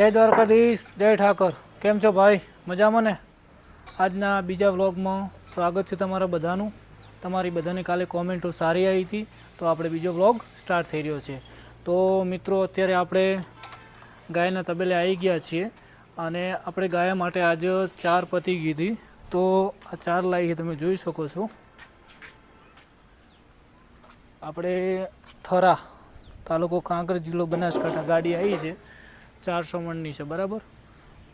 જય દ્વારકાધીશ, જય ઠાકર. કેમ છો ભાઈ? મજામાં ને? આજના બીજા વ્લોગમાં સ્વાગત છે તમારા બધાનું. તમારી બધાની કાલે કોમેન્ટો સારી આવી હતી, તો આપણે બીજો વ્લોગ સ્ટાર્ટ થઈ રહ્યો છે. તો મિત્રો, અત્યારે આપણે ગાયના તબેલે આવી ગયા છીએ અને આપણે ગાય માટે આજે ચાર પતી ગઈ હતી તો આ ચાર લાવી તમે જોઈ શકો છો. આપણે થરા તાલુકો કાંકરેજ જિલ્લો બનાસકાંઠા ગાડી આવી છે. ચારસો મણની છે, બરાબર?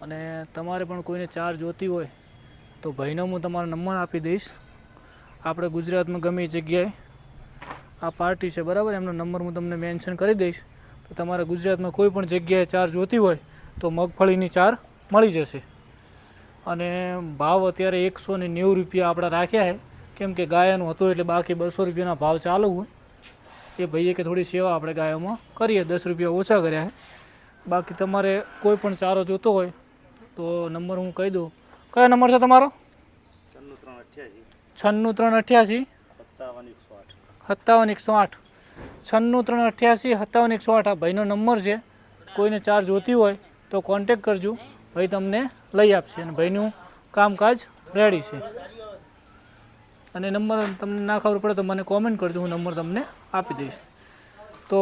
અને તમારે પણ કોઈને ચાર જોતી હોય તો ભાઈનો હું તમારો નંબર આપી દઈશ. આપણે ગુજરાતમાં ગમે જગ્યાએ આ પાર્ટી છે, બરાબર? એમનો નંબર હું તમને મેન્શન કરી દઈશ. તો તમારે ગુજરાતમાં કોઈ પણ જગ્યાએ ચાર જોતી હોય તો મગફળીની ચાર મળી જશે. અને ભાવ અત્યારે એકસો ને નેવું રૂપિયા આપણા રાખ્યા છે. કેમ કે ગાયનું હતું એટલે બાકી બસો રૂપિયાના ભાવ ચાલુ હોય. એ ભાઈએ કે થોડી સેવા આપણે ગાયોમાં કરીએ. દસ રૂપિયા ઓછા કર્યા છે. બાકી તમારે કોઈ પણ ચારો જોતો હોય તો નંબર હું કહી દઉં. કયો નંબર છે તમારો? છન્નું ત્રણ અઠ્યાસી. સત્તાવન એકસો આઠ. છન્નું ત્રણ અઠ્યાસી, સત્તાવન એકસો આઠ. આ ભાઈનો નંબર છે. કોઈને ચાર જોતી હોય તો કોન્ટેક કરજો. ભાઈ તમને લઈ આપશે અને ભાઈનું કામકાજ રેડી છે. અને નંબર તમને ના ખબર પડે તો મને કોમેન્ટ કરજો. હું નંબર તમને આપી દઈશ. તો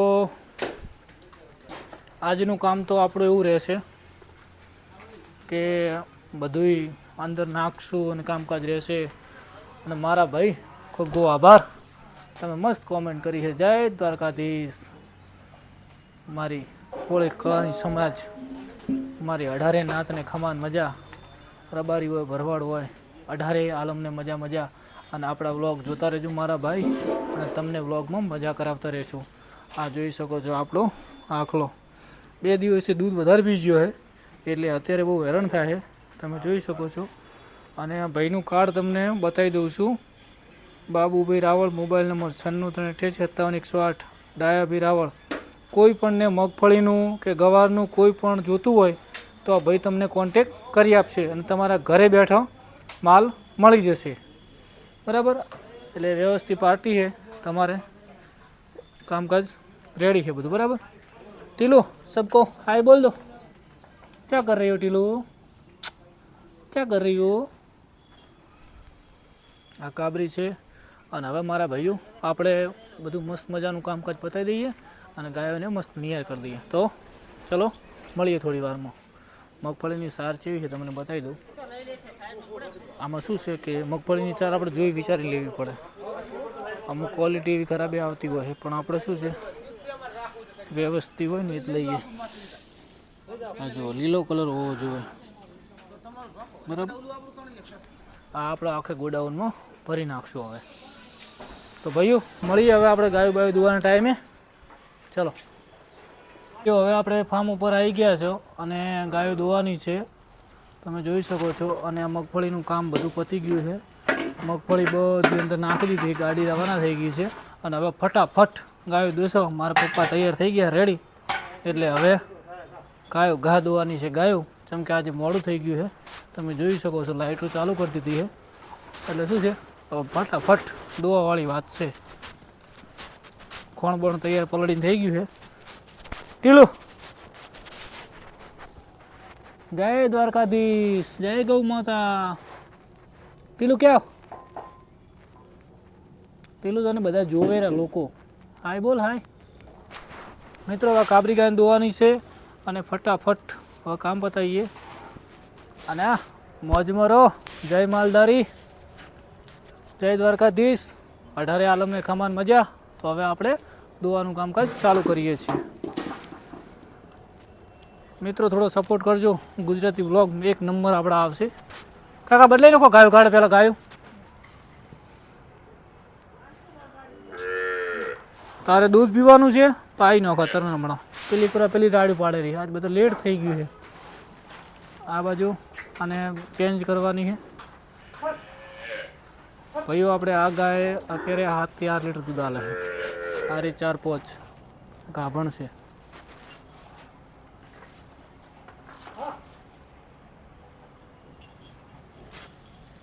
આજનું કામ તો આપણું એવું રહેશે કે બધુંય અંદર નાખશું અને કામકાજ રહેશે. અને મારા ભાઈ, ખૂબ ખૂબ આભાર. તમે મસ્ત કોમેન્ટ કરી છે. જય દ્વારકાધીશ. મારી કોળી કળાની સમાજ, મારી અઢારે નાતને ખમાન મજા, રબારી હોય, ભરવાડ હોય, અઢારે આલમને મજા મજા. અને આપણા વ્લોગ જોતા રહેજો મારા ભાઈ. અને તમને વ્લોગમાં મજા કરાવતા રહેશું. આ જોઈ શકો છો આપણો આખલો. બે દિવસથી દૂધ વધારે પી ગયો છે એટલે અત્યારે બહુ હેરાન થાય છે તમે જોઈ શકો છો. અને આ ભાઈનું કાર્ડ તમને બતાવી દઉં છું. બાબુભાઈ રાવળ, મોબાઈલ નંબર છન્નું ત્રણ અઠ્યાસી સત્તાવન એકસો આઠ. ડાયાભાઈ રાવળ, કોઈ પણને મગફળીનું કે ગવારનું કોઈ પણ જોતું હોય, તો આ ભાઈ તમને કોન્ટેક કરી આપશે અને તમારા ઘરે બેઠો માલ મળી જશે. બરાબર? એટલે વ્યવસ્થિત પાર્ટી છે તમારે કામકાજ રેડી છે બધું, બરાબર? ટીલુ सबको हाय બોલ દો. ક્યાં કર રહી હો टीलू ક્યાં કર રહી હો? આ કાબરી છે. અને હવે મારા ભાઈઓ, આપણે બધું મસ્ત મજાનું કામકાજ પતાવી દઈએ અને ગાયોને મસ્ત નિયાર કરી દઈએ. તો ચલો, મળીએ થોડી વારમાં. મગફળીની સાર કેવી છે તમને બતાવી દઉં. આમાં શું છે કે મગફળીની ચાર આપણે જોઈ વિચારી લેવી પડે. અમુક ક્વોલિટી એવી ખરાબી આવતી હોય, પણ આપણે શું છે? વ્યવસ્થિત હોય ને એ જ લઈએ આ જો લીલો કલર હોવો જોઈએ. બરાબર? આ આપણે આખે ગોડાઉનમાં ભરી નાખશું હવે. તો ભાઈઓ, મળીએ હવે આપણે ગાયો બાયો દોવાના ટાઈમે. ચલો. જો, હવે આપણે ફાર્મ ઉપર આવી ગયા છો અને ગાયો દોવાની છે. તમે જોઈ શકો છો, અને આ મગફળીનું કામ બધું પતી ગયું છે. મગફળી બધી અંદર નાખી દીધી, ગાડી રવાના થઈ ગઈ છે. અને હવે ફટાફટ ગાયો દોશો, મારા પપ્પા તૈયાર થઈ ગયા રેડી એટલે હવે ગાયો ઘા દોવાની છે ગાયો. જેમ કે આજે મોડું થઈ ગયું છે. તમે જોઈ શકો છો લાઇટો ચાલુ કરી દીધી છે. એટલે શું છે? હવે ફટાફટ દોવાવાળી વાત છે. ખોણ બોણ તૈયાર પલળીને થઈ ગયું છે. ટીલું. જય દ્વારકાધીશ, જય ગૌ માતા. ટીલું ક્યાં? ટીલું તને બધા જોવેરા લોકો. હાય બોલ, હાય. મિત્રો, હવે કાબરી ગાયને દોવાની છે અને ફટાફટ હવે કામ પતાવીએ. અને આ મોજમાં રહો જય માલધારી. જય દ્વારકાધીશ. અઢારે આલમને ખમાન મજા. તો હવે આપણે દોવાનું કામકાજ ચાલુ કરીએ છીએ. મિત્રો, થોડો સપોર્ટ કરજો. ગુજરાતી વ્લોગ એક નંબર આપણા આવશે. કાકા, બદલાઈ નાખો ગાયો. ગાડે પહેલાં ગાયો. તારે દૂધ પીવાનું છે? પાઈ નાખો તરણ હમણાં. પેલી પૂરા પેલી રાડી પાડે રહી. આજ બધું લેટ થઈ ગયું છે. આ બાજુ અને ચેન્જ કરવાની છે. ભાઈઓ, આપણે આ ગાય અત્યારે હાથથી આઠ લીટર દૂધ આલે છે. આ રે ચાર પોચ. ગાભણ છે.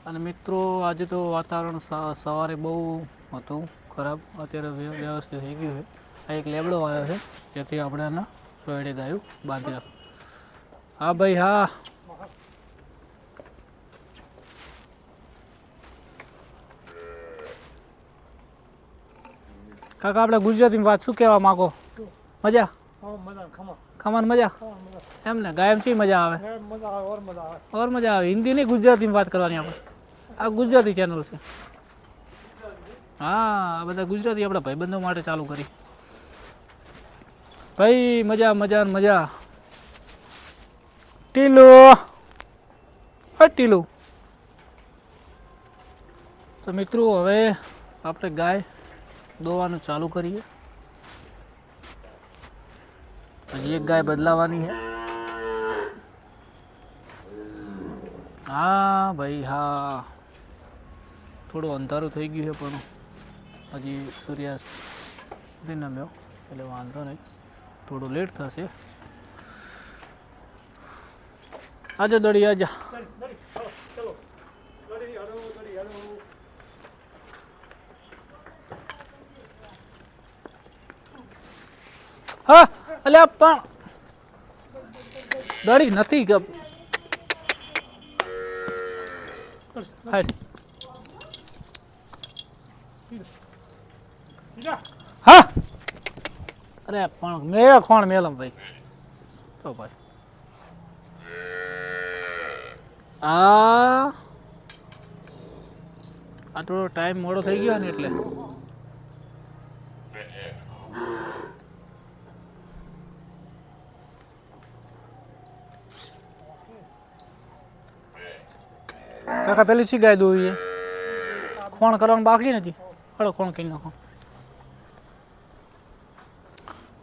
અને મિત્રો, આજે તો વાતાવરણ સવારે બહુ હતું ખરાબ અત્યારે વ્યવસ્થિત થઈ ગયું છે. આ એક લેબડો આવ્યો છે જેથી આપણે એના સોયડે ગાયું બાંધી રાખ હા ભાઈ હા. કાકા આપણે ગુજરાતીમાં વાત શું કહેવા માંગો? મજા? ખાવાની મજા? એમ ને ગાયમ ચી મજા આવે? ઓર મજા આવે. હિન્દી નહીં ગુજરાતીમાં વાત કરવાની આપણે. આ ગુજરાતી ચેનલ છે. હા, આ બધા ગુજરાતી આપણા ભાઈબંધો માટે ચાલુ કરી. ભાઈ, મજા મજા મજા. ટીલો. ટીલુ. તો મિત્રો, હવે આપણે ગાય દોવાનું ચાલુ કરીએ. હજી એક ગાય બદલાવાની છે. હા, ભાઈ, હા. થોડું અંધારું થઈ ગયું છે પણ હજી સૂર્યાસ્ત નથી નમ્યો, એટલે વાંધો નહીં. થોડું લેટ થશે. આજે દડી આજા. હા અલ્યા પણ દડી નથી કે હા? અરે પણ મેળા કોણ મેલમ ભાઈ. તો ભાઈ. આ આ થોડો ટાઈમ મોડો થઈ ગયો ને એટલે. કાકા પેલી ચી ગાય છે? ખોણ કરવાનું બાકી નથી. હળો ખોણ કરી નાખો.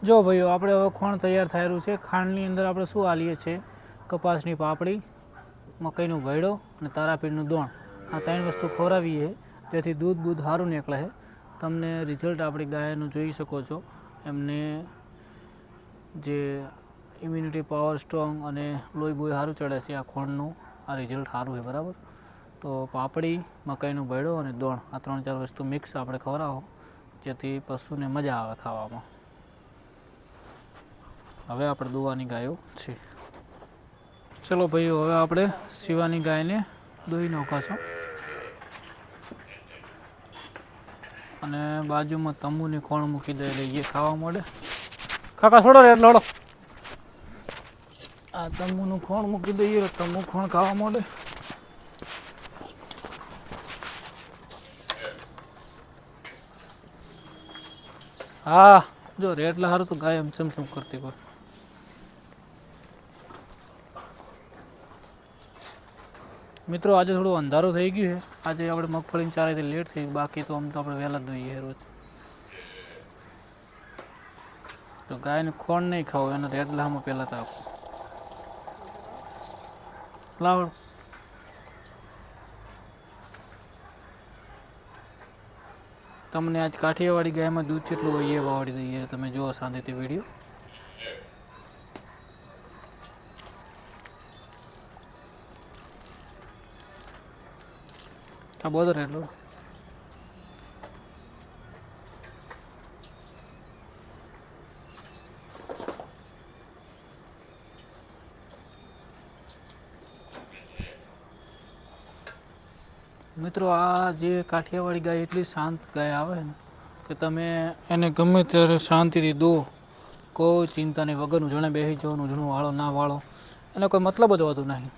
જો ભાઈઓ, આપણે હવે ખોણ તૈયાર થયેલું છે. ખાંડની અંદર આપણે શું આલીએ છીએ? કપાસની પાપડી, મકાઈનો ભયડો અને તારાપીળનું દોણ. આ ત્રણ વસ્તુ ખોરાવીએ જેથી દૂધ બૂધ સારું નીકળે. તમને રિઝલ્ટ આપણી ગાયનું જોઈ શકો છો. એમને જે ઇમ્યુનિટી પાવર સ્ટ્રોંગ અને લોહી બોય સારું ચડે છે આ ખોણનું, આ રિઝલ્ટ સારું છે, બરાબર? તો પાપડી, મકાઈનો ભયડો અને દોણ, આ ત્રણ ચાર વસ્તુ મિક્સ આપણે ખવડાવો, જેથી પશુને મજા આવે ખાવામાં. હવે આપણે દોવાની ગાયો છે. ચલો ભાઈઓ, હવે આપણે શિવાની ગાયને દોઈ નાખાશું અને બાજુમાં તંબુની ખોણ મૂકી એટલે એ ખાવા મળે કાકા, છોડો રે, લડો. આ તંબુનું ખોણ મૂકી દઈએ તંબુ ખોણ ખાવા મળે હા, જો રેટલા સારું તો ગાય એમ ચમચમ કરતી હોય. મિત્રો, આજે થોડું અંધારું થઈ ગયું છે. આજે આપણે મગફળીની ચારેથી લેટ થઈ બાકી તો આમ તો આપણે વહેલા જ દઈએ રોજ. તો ગાયને ખોણ નહીં ખાવું, એના રેડલામાં પહેલાં તો આપો. લાવડ તમને આજ કાઠિયાવાડી ગાયમાં દૂધ કેટલું હોય એ વાવડી દઈએ. તમે જુઓ શાંતિથી વીડિયો. આ બધો રહેલો. મિત્રો, આ જે કાઠિયાવાડી ગાય એટલી શાંત ગાય આવે ને, કે તમે એને ગમે ત્યારે શાંતિથી દો, કોઈ ચિંતાની વગરનું જણે બેસી જવાનું, જણું વાળો, ના વાળો, એને કોઈ મતલબ જ હોતું નહીં.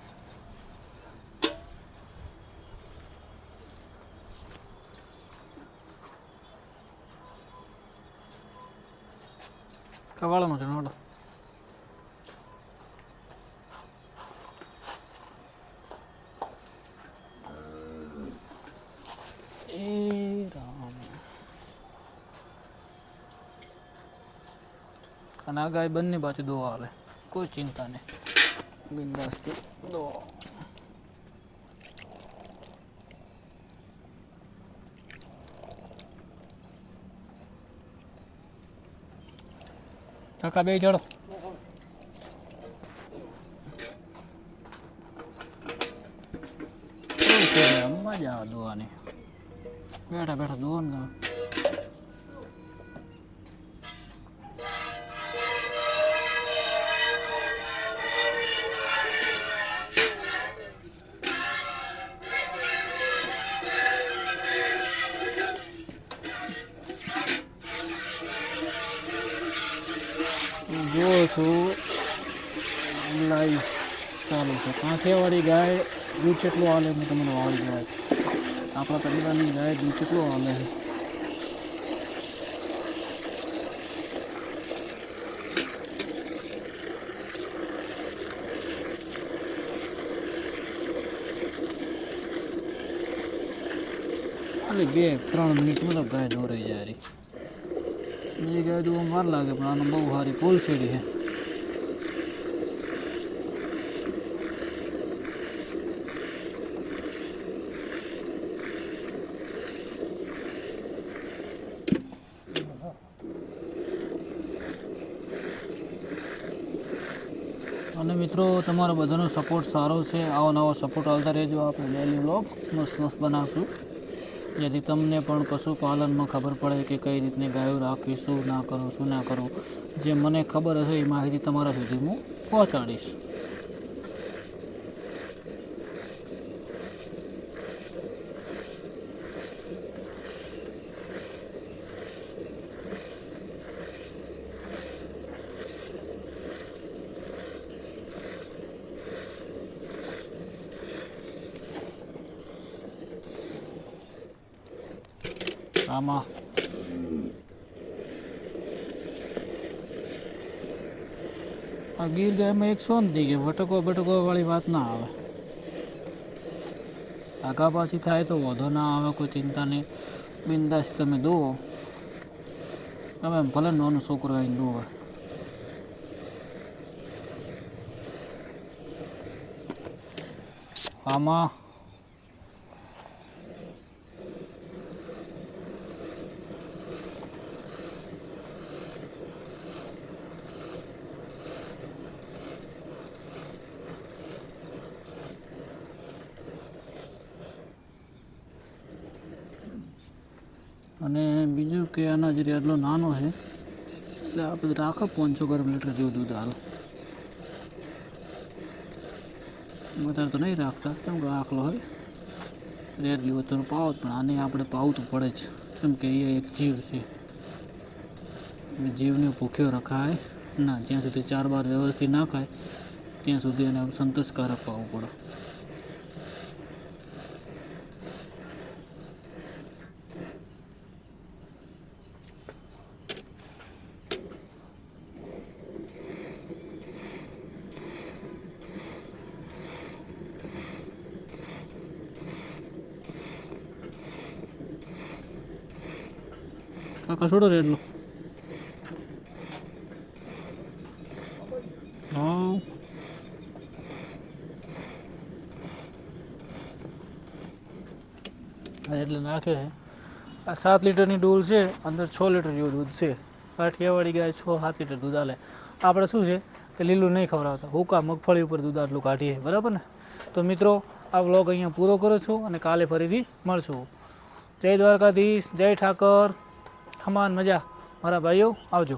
નોડો એ રામ અને આ ગાય બંને બાજુ દો આવે કોઈ ચિંતા નહીં બિંદાસ્તી દો કાકા બે ચડો? મજા આવે દોવાની બેઠા બેઠા દો કાંઠિયાવાડી ગાય, દૂધ કેટલું હાલે હું તમને વાળી દેવાય આપણા પરિવારની ગાય દૂધ કેટલું હાલે છે ખાલી બે, ત્રણ મિનિટમાં તો ગાય દોરાઈ જાય રહી એ ગાય તો માર લાગે, પણ આનો બહુ સારી પોલસેડી છે. અને મિત્રો, તમારો બધાનો સપોર્ટ સારો છે. આવો નવો સપોર્ટ આવતા રહેજો આપણે ડેલી વ્લોગ મસ્ત મસ્ત બનાવશું. જેથી તમને પણ પશુપાલનમાં ખબર પડે કે કઈ રીતની ગાયો રાખવી શું ના કરવું શું ના કરવું જે મને ખબર હશે એ માહિતી તમારા સુધી હું પહોંચાડીશ. આમાં આ ગીર ગાયમાં એક શાંતિ કે વટકો બટકો વાળી વાત ના આવે. આગા પાછી થાય તો વધો ના આવે, કોઈ ચિંતા નહીં. બિંદાસ તમે દુવો તમે ભલે નોનો છોકરો આવીને દુવો આમાં અને બીજું કે આના જે એટલો નાનો છે, એટલે આપણે રાખો, પાંચસો ગરમ લીટર જેવું દૂધ હાલો. વધારે તો નહીં રાખતા, કેમ કે આખલો હોય. રેર જેવો તો પાવો પણ આને આપણે પાવું તો પડે જ. કેમ કે એ એક જીવ છે. જીવને ભૂખ્યો રખાય. ના, જ્યાં સુધી ચાર બાર વ્યવસ્થિત ના ખાય, ત્યાં સુધી એને સંતોષકારક પાવું પડે. કાકા છોડો રે એટલો હા હા, એટલે નાખે છે આ સાત લીટરની ડોલ છે અંદર છ લીટર જેવું દૂધ છે કાઠિયાવાડી ગાય છ સાત લીટર દૂધ આલે આપણે શું છે કે લીલું નહીં ખવડાવતા હુકા મગફળી ઉપર દૂધ આટલું કાઢીએ બરાબર ને તો મિત્રો આ વ્લોગ અહીંયા પૂરો કરું છું અને કાલે ફરીથી મળશું જય દ્વારકાધીશ જય ઠાકર ખમાન મજા. મારા ભાઈઓ આવજો.